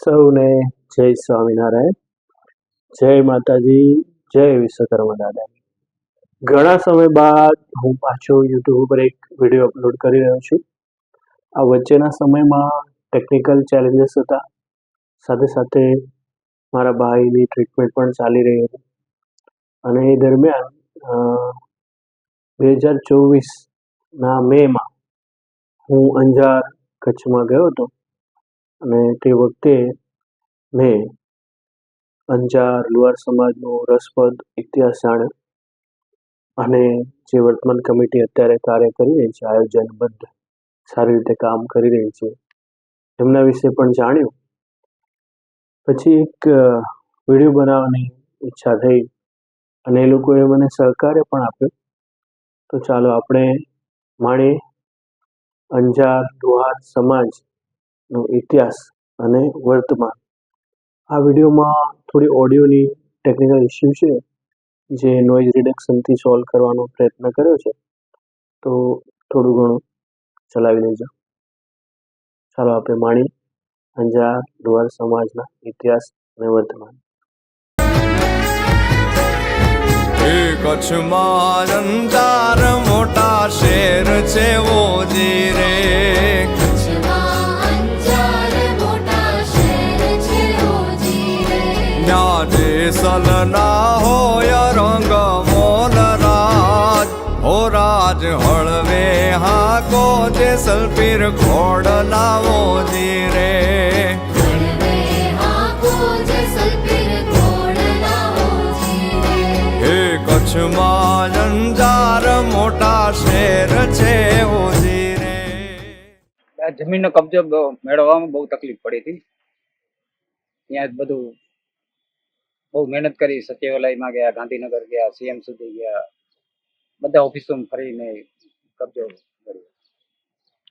સૌને જય સ્વામિનારાયણ. જય માતાજી, જય વિશ્વકર્મા દાદા ઘણા સમય બાદ હું પાછો યુટ્યુબ ઉપર એક વીડિયો અપલોડ કરી રહ્યો છું. આ વચ્ચેના સમયમાં ટેકનિકલ ચેલેન્જીસ હતા. સાથે સાથે મારા ભાઈની ટ્રીટમેન્ટ પણ ચાલી રહી હતી. અને એ દરમિયાન બે હજાર ચોવીસના મેમાં હું અંજાર કચ્છમાં ગયો હતો. અને તે વખતે મેં અંજાર, લુહાર સમાજનો રસપ્રદ ઇતિહાસ જાણ્યો. અને જે વર્તમાન કમિટી અત્યારે કાર્ય કરી રહી છે, આયોજનબદ્ધ, સારી રીતે કામ કરી રહી છે, એમના વિશે પણ જાણ્યું. પછી એક વીડિયો બનાવવાની ઈચ્છા થઈ અને એ લોકોએ મને સહકાર્ય પણ આપ્યો. તો ચાલો આપણે માણીએ અંજાર, લુહાર સમાજનો ઇતિહાસ અને વર્તમાન. આ વિડીયોમાં થોડી ઓડિયોની ટેકનિકલ ઇસ્યુ છે, જે નોઇઝ રિડક્શનથી સોલ્વ કરવાનો પ્રયત્ન કર્યો છે. તો થોડું ઘણું ચલાવી લેજો. ચાલો આપણે માણી અંજાર લુહાર સમાજના ઇતિહાસ અને વર્તમાન. કચ્છમાં અંજાર મોટા શેર છે ઓજી રે. ન્યાજે સલના હોય રંગ મોલ રાજ. હો રાજ હળવે હાકો જે સલપીર ઘોડ લાવો જી રે. હળવે હાકો જસલપીર ઘોડલા ઓજી રે. હે કચ્છમાં અંજાર મોટા શેર છે ઓજી રે. આ જમીનનો કબજો મેળવવામાં બહુ તકલીફ પડી હતી. ત્યાં બધું બહુ મહેનત કરી સચિવાલયમાં ગયા ગાંધીનગર ગયા સીએમ સુધી ગયા. બધા ઓફિસોમાં ફરીને કબજો કર્યો.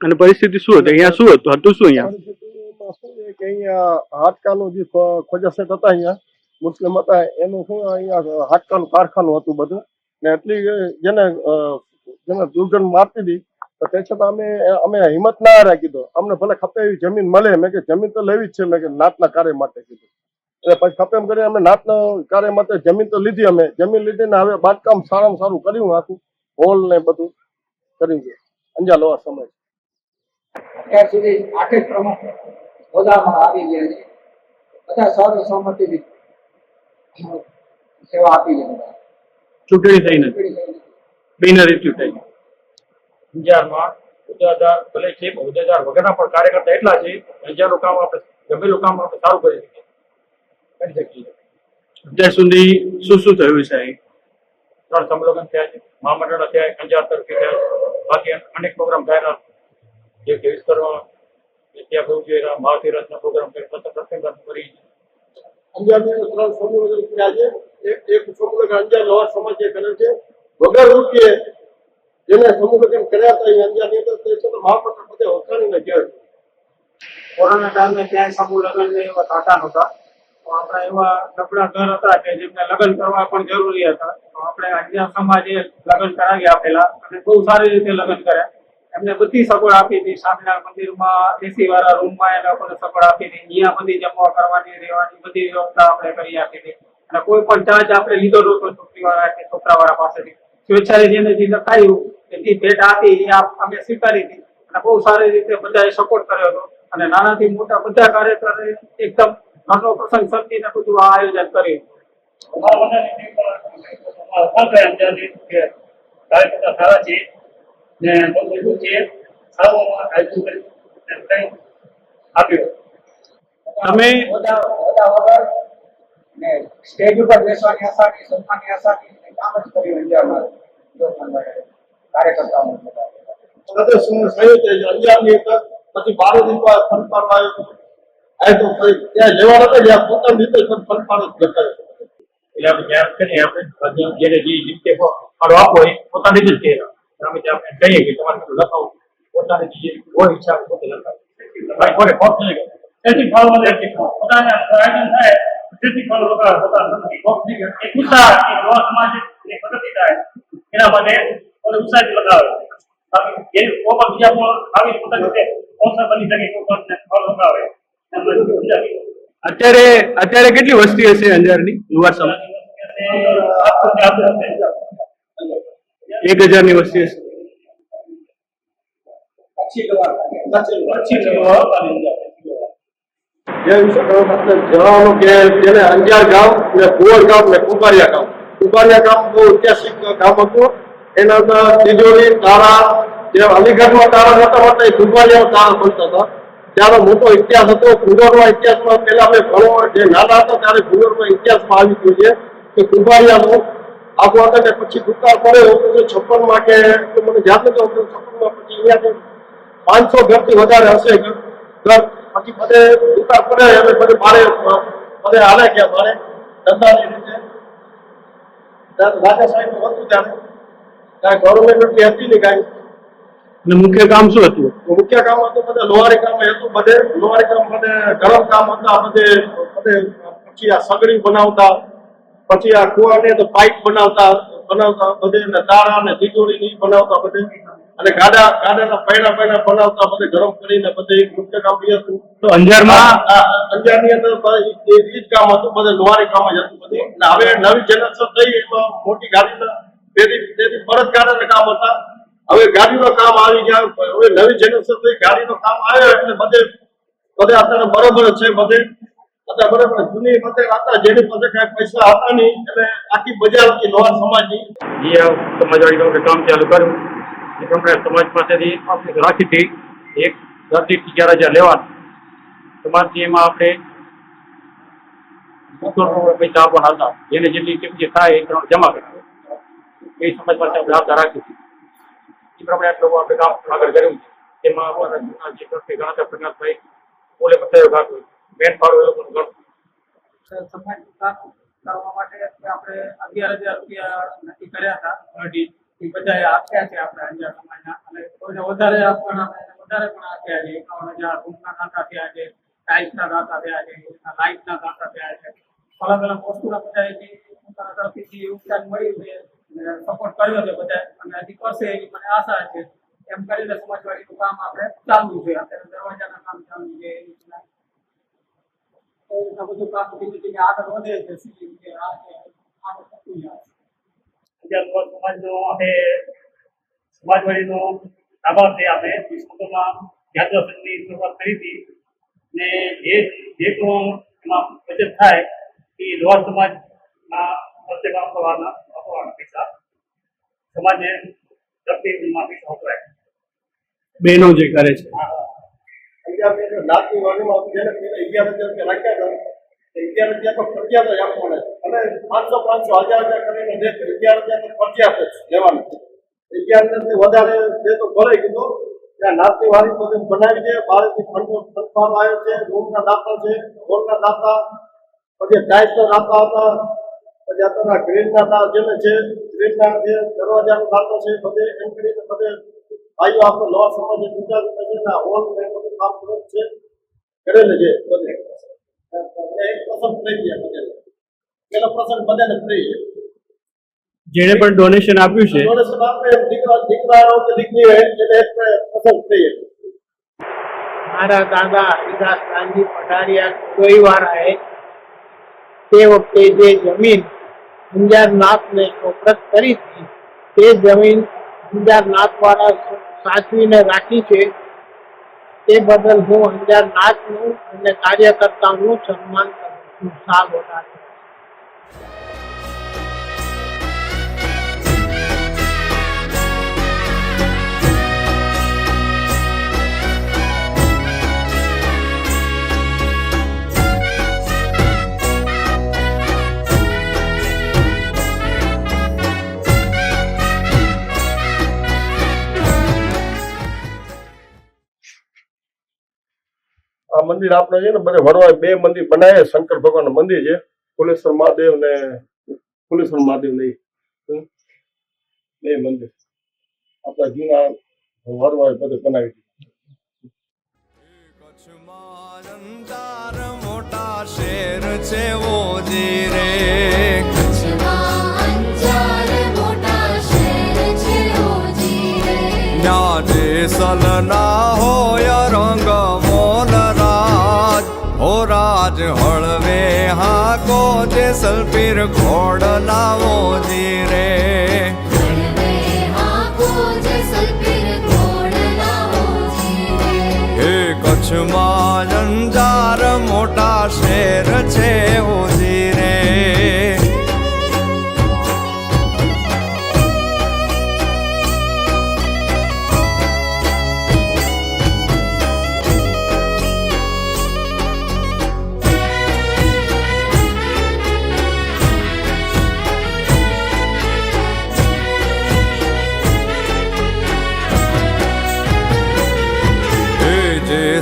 અને પરિસ્થિતિ શું હતી? અહીંયા શું હતું? હતું શું અહીંયા? શું છે કે અહીંયા હાડકાનું જે ખ- હતા અહીંયા મુસ્લિમ હતા એનું શું અહીંયા હાડકાનું કારખાનું હતું બધું. ને એટલી જેને જેને દુર્ગંધ મારતી હતી તો તે છતાં અમે અમે હિંમત ના રાખી દો અમને ભલે ખપે એવી જમીન મળે મેં કે જમીન તો લેવી જ છે મેં કે નાતના કાર્ય માટે કીધું. એટલે પછી ખપેમ કરી અમે નાતના કાર્ય માટે જમીન તો લીધી અમે. જમીન લીધી ને હવે બાંધકામ સારામાં સારું કર્યું આખું. હોલ ને બધું કર્યું છે અંજા લોવા સમય અત્યાર સુધી આઠેક પ્રમુખ હોદ્દામાં આવી ગયા છે. બધા સર્વ સહમતિથી સેવા આપી બધા ચૂંટણી થઈ નથી. બિનહરીફ ચૂંટાઈ અંજારમાં હોદ્દેદાર ભલે છે હોદ્દેદાર વગરના પણ કાર્યકર્તા એટલા છે અંજારનું કામ આપણે ગમેલું કામ આપણે સારું કરી શકીએ. કરી શકીએ અત્યાર સુધી શું શું થયું છે અહીં? ત્રણ સંમેલન થયા છે. મહામંડળ થયા અંજાર તરફથી થયા બાકી અનેક પ્રોગ્રામ થયેલા જે કે વિસ્તારમાં ત્યાં બહુ જે મહાતીરથના પ્રોગ્રામ કર્યા સત્સંગ કરી અંજારની ત્રણ સમૂહ થયા છે. એક એક અંજાર લોહાર સમાજે કર્યો છે વગર રૂપિયે જેને સમૂહ કર્યા હતા એ અંજારની અંદર તે છે તો મહાપત્ર બધે વખાણીને કહેવાય કોરોના ટાઈમે ક્યાંય સમૂહ લગ્ન નહીં એવા ટાટા નહોતા. આપણા એવા નબળા ઘર હતા કે જેમને લગ્ન કરવા પણ જરૂરી હતા. તો આપણે અન્ય સમાજે લગ્ન કરાવી આપેલા અને બહુ સારી રીતે લગ્ન કર્યા. એમને બધી સગવડ આપી હતી. સ્વામિનારાયણ મંદિરમાં એસી વાળા રૂમમાં એ લોકોને સગવડ આપી હતી. અહીંયા બધી જમવા કરવાની, રહેવાની બધી વ્યવસ્થા આપણે કરી આપી હતી. અને કોઈ પણ ચાર્જ આપણે લીધો નહોતો છોકરી વાળા કે છોકરા વાળા પાસેથી. સ્વેચ્છાએ જેને જે લખાયું કે જે ભેટ આપી, એ અમે સ્વીકારી હતી. અને બહુ સારી રીતે બધાએ સપોર્ટ કર્યો હતો. અને નાનાથી મોટા બધા કાર્યકર એકદમ ઘરનો પ્રસંગ સમજીને બધું આ આયોજન કર્યું. સારા છે ને બધું છે સારું આયોજન કરી આપ્યું તમે ને સ્ટેજ ઉપર બેસવાની આસાની સન્માનની આસાની કામ જ કર્યું સાથે સમૂહ થયો છે અંજારની અંદર પછી બારે દીપા ફંડ આવ્યો. ત્યાં લેવા નતા ગયા પોતાની રીતે જ જ બતાવ્યો એટલે આપણે જ્યાં કરીએ આપણે જેને જે રીતે ફાળો આપવો એ પોતાની રીતે જ કહેવાય અમે જે આપણે કહીએ કે તમારે લખાવું. પોતાની જે હોય ઈચ્છા પોતે લખાવે. કોને ખોટ નહીં તેથી ફાળો મળે છે આયોજન થાય તેથી ફાળો લખાવે પોતાના નથી ખોટ નહીં ગયો ઉત્સાહ કે નવા સમાજની પ્રગતિ થાય. એના માટે કોઈ ઉત્સાહથી લગાવે બાકી કોઈ પણ બીજા પણ આવી પોતાની રીતે બની શકે કોઈ પણ ફાળો લગાવે અત્યારે અત્યારે કેટલી વસ્તી હશે અંજારની લુવાર સમાજ એક હજારની વસ્તી હશે જે વિશે કહ્યું એટલે જણાવવાનું કે જેને અંજાર ગામ ને કુંવર ગામ ને કુંભારિયા ગામ કુંભારિયા ગામ બહુ ઐતિહાસિક ગામ હતું એના અંદર તિજોરી તારા જે અલીગઢમાં તારા નતા હોતા એ કુંભારિયા તારા બનતા હતા ત્યારનો મોટો ઇતિહાસ હતો કુંવરમાં ઇતિહાસમાં પહેલા અમે ઘણો જે નાના હતા, ત્યારે કુંવરમાં ઇતિહાસમાં આવી ગયું છે. કે કુંભારિયાનો આખો હતા ને પછી દુકાળ પડે ઓગણીસો છપ્પનમાં કે મને યાદ નથી ઓગણીસો છપ્પનમાં પછી અહીંયાથી પાંચસો ઘરથી વધારે હશે ઘર પછી બધે દુકાળ પડે એટલે બધે મારે, બધે હાલે ગયા મારે ધંધાની રીતે. ત્યારે રાજા સાહેબ હતું ત્યારે કાંઈ ગવર્મેન્ટ હતી નહીં કાંઈ. અને મુખ્ય કામ શું હતું? મુખ્ય કામ હતું બધે લોહારી કામ હતું બધે લોહારી કામ બધે ગરમ કામ હતા બધે બધે પછી આ સગડી બનાવતા પછી આ કુવાને તો પાઇપ બનાવતા બનાવતા બધે અને તારા ને તિજોરી ની બનાવતા બધે અને ગાડા ગાડાના પૈડા પૈડા બનાવતા બધે ગરમ કરીને બધે એક મુખ્ય કામ બી હતું. તો અંજારમાં? અંજારની અંદર એ જ કામ હતું બધે લોહારી કામ જ હતું બધે. અને હવે નવી જનરેશન થઈ એમાં મોટી ગાડીના તેથી તેથી પરત ગાડાના કામ હતા. હવે ગાડીનો કામ આવી ગયા હવે નવી જનરેશન થઈ ગાડીનો કામ આવ્યો એટલે બધે બધે અત્યારે બરોબર છે બધે. અત્યારે બરોબર જૂની બધે હતા જેની પાસે કઈ પૈસા હતા નહીં, એટલે આખી બજાર હતી લોહાર સમાજની. જે આ સમાજવાડી લોકો કામ ચાલુ કર્યું. સમાજ પાસેથી આપણે રાખી હતી. એક દર્દી અગિયાર હજાર લેવા. સમાજથી એમાં આપણે પૈસા આપવાના હતા. જેને જેટલી થાય એ ત્રણ જમા કરાવે એ સમાજ પાસે આપણે આવતા રાખી એ પ્રમાણે આપણે આગળ કર્યું છે. તેમાં અમારા જૂના જે ટ્રસ્ટી ગણાતા પ્રકાશભાઈ બોલે બતાવ્યો કાઢું મેન ફાળો એ ઘણું. આપણે આપણે અને કોઈને વધારે વધારે પણ આપ્યા છે. એકાવન હજાર રૂમના થયા છે, ટાઇલ્સના દાતા થયા છે લાઇટના દાતા થયા છે. અલગ અલગ વસ્તુના બધા તરફથી જે મળ્યું છે સપોર્ટ કર્યો છે બધા. અને હજી કરશે એવી મને આશા છે. એમ કરીને સમાજવાડીનું કામ આપણે ચાલુ છે. અત્યારે દરવાજાના કામ ચાલુ છે. શરૂઆત કરી હતી. ને જે જે એમાં બચત થાય એ લોહાર સમાજના પ્રત્યેક આપવાના આપવાના પૈસા સમાજને વ્યક્તિમાં પૈસા વપરાય બહેનો જે કરે છે. અગિયાર નાતની વાણીમાં જેને પેલા અગિયાર હજાર રૂપિયા રાખ્યા હતા. અગિયાર હજાર તો ફરજિયાત જ આપવાના છે. અને પાંચસો પાંચસો હજાર હજાર કરીને જે અગિયાર હજાર તો ફરજિયાત લેવાનું. અગિયાર હજાર વધારે જે તો ભલે કીધું ત્યાં નાતની વાળી બધું બનાવી છે બહારથી ફંડ આવ્યો છે રૂમના દાતા છે રોડના દાતા પછી દાતા હતા પછી ગ્રીન જેને છે ગ્રીનના જે દરવાજાનો દાતા છે બધે એમ કરીને બધે ભાઈઓ આપણે લોહ સમાજે જુદા જુદા છે ના હોલ ને બધું કામ કરે છે. કરેલ છે બધે. એક પસંદ થઈ ગયા બધે. પેલો પસંદ બધાને ફ્રી છે જેણે પણ ડોનેશન આપ્યું છે. ડોનેશન આપે દીકરા દીકરાઓ કે દીકરી હોય એને એક પસંદ થઈ છે મારા દાદા હરિદાસ ગાંધી પઢારિયા કોઈ વાર તે વખતે જે જમીન અંજારનાથને સોપરત કરી તે જમીન અંજારનાથવાળા સાચવીને રાખી છે. તે બદલ હું અંજારનાથનું અને કાર્યકર્તાનું સન્માન કરું છું. સાલ આ મંદિર આપણે છે ને બધે વડવા બે મંદિર બનાવે શંકર ભગવાન મંદિર છે. ફુલેશ્વર મહાદેવ ને ફુલેશ્વર મહાદેવ ને બે મંદિર. આપણા જૂના વડવા બધે બનાવી દીધું. મોટા શેર છે ઓજી રે. કચ્છમાં હળવે હાકો હળવે હાકો ઘોડ લાવો જીરે હે કચ્છમાં અંજાર મોટા શેર છે.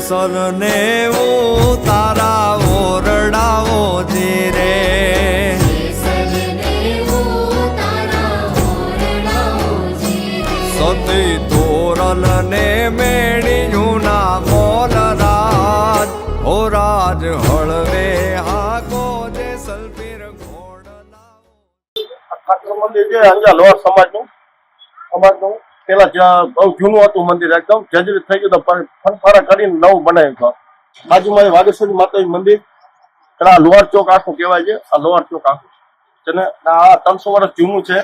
જેસલ ને તારા ઓરડાઓ જીરે સતી તોરલ ને મેળિયું ના મોલ રાજ. ઓ રાજ હળવે હાકો જેસલપીર ઘોડ લાવો. ઠાકોર મંદિર છે અંજા લોહાર સમાજનું સમાજનું પેલા જ્યાં બહુ જૂનું હતું મંદિર એકદમ, જર્જરિત થઈ ગયું હતું ફરફારા કરીને નવું બનાવ્યું હતું બાજુમાં વાગેશ્વરી માતાજી મંદિર, પેલા લોહાર ચોક આખું કહેવાય છે, આ લોહાર ચોક આખું. છે ને આ ત્રણસો વર્ષ જૂનું છે.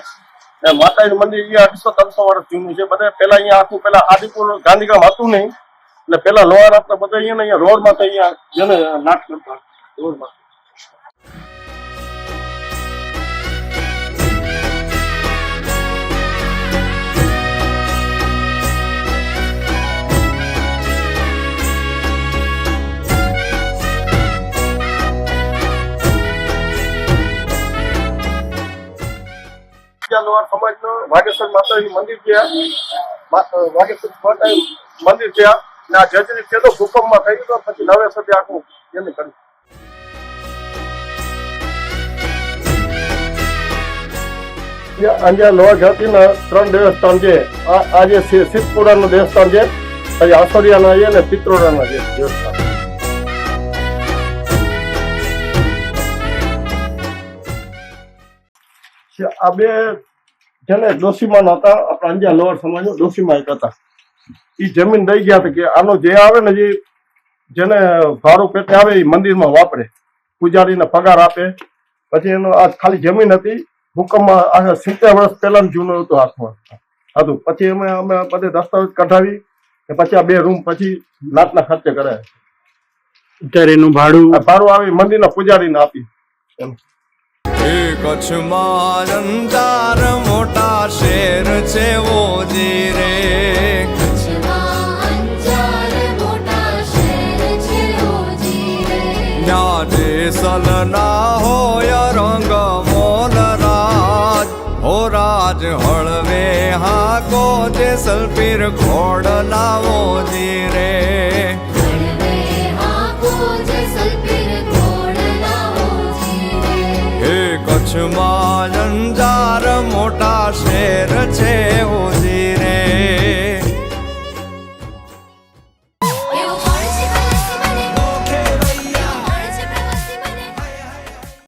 ને માતાજીનું મંદિર અહીંયા અઢીસો ત્રણસો વર્ષ જૂનું છે. બધા પેલા અહીંયા આખું, પેલા આદિપુર, ગાંધીગ્રામ હતું નહીં. એટલે પેલા લોહાર આપણે બધા અહીંયા અહીંયા રોડમાં તો અહીંયા જેને નાટ કરતા રોડમાં. બીજા લોહાર સમાજનો વાઘેશ્વર માતાજી મંદિર ગયા. વાઘેશ્વર માતાજી મંદિર ગયા ને આ જજરી છેલ્લો ભૂકંપમાં થઈ ગયો, પછી નવેસરથી આખું એને કર્યું અંજાર લોહા જાતિના ત્રણ દેવસ્થાન છે. આ આ જે શિ- શિવપુરાનું દેવસ્થાન છે. પછી આસોરિયાના છે અને છે દેવસ્થાન. છે. આ બે જેને ડોસીમાન હતા આપણા અંજા લોવર સમાજનો ડોસીમાં એક હતા. એ જમીન દઈ ગયા હતા કે આનો જે આવે ને જે જેને ભાડું પેટે આવે એ મંદિરમાં વાપરે. પૂજારીને પગાર આપે. પછી એનો આ ખાલી જમીન હતી. ભૂકંપમાં આ સિત્તેર વર્ષ પહેલા જૂનું હતું હાથમાં. હતું. પછી અમે અમે બધે દસ્તાવેજ કઢાવી ને પછી આ બે રૂમ પછી નાતના ખર્ચે કરાય. અત્યારે એનું ભાડું ભાડું આવી મંદિરના પૂજારીને આપી. એમ. કચ્છમાં અંજાર મોટા શેર છે ઓ રે. કચ્છમાં અંજાર મોટા શહેર છે ઓ જીરે ન્યા જેસલ ના હોય રંગ મોલ રાજ. હો રાજ હળવે હાકો જેસલપીર ઘોડ લાવો ધીરે હળવે કચ્છમાં અંજાર મોટા શેર છે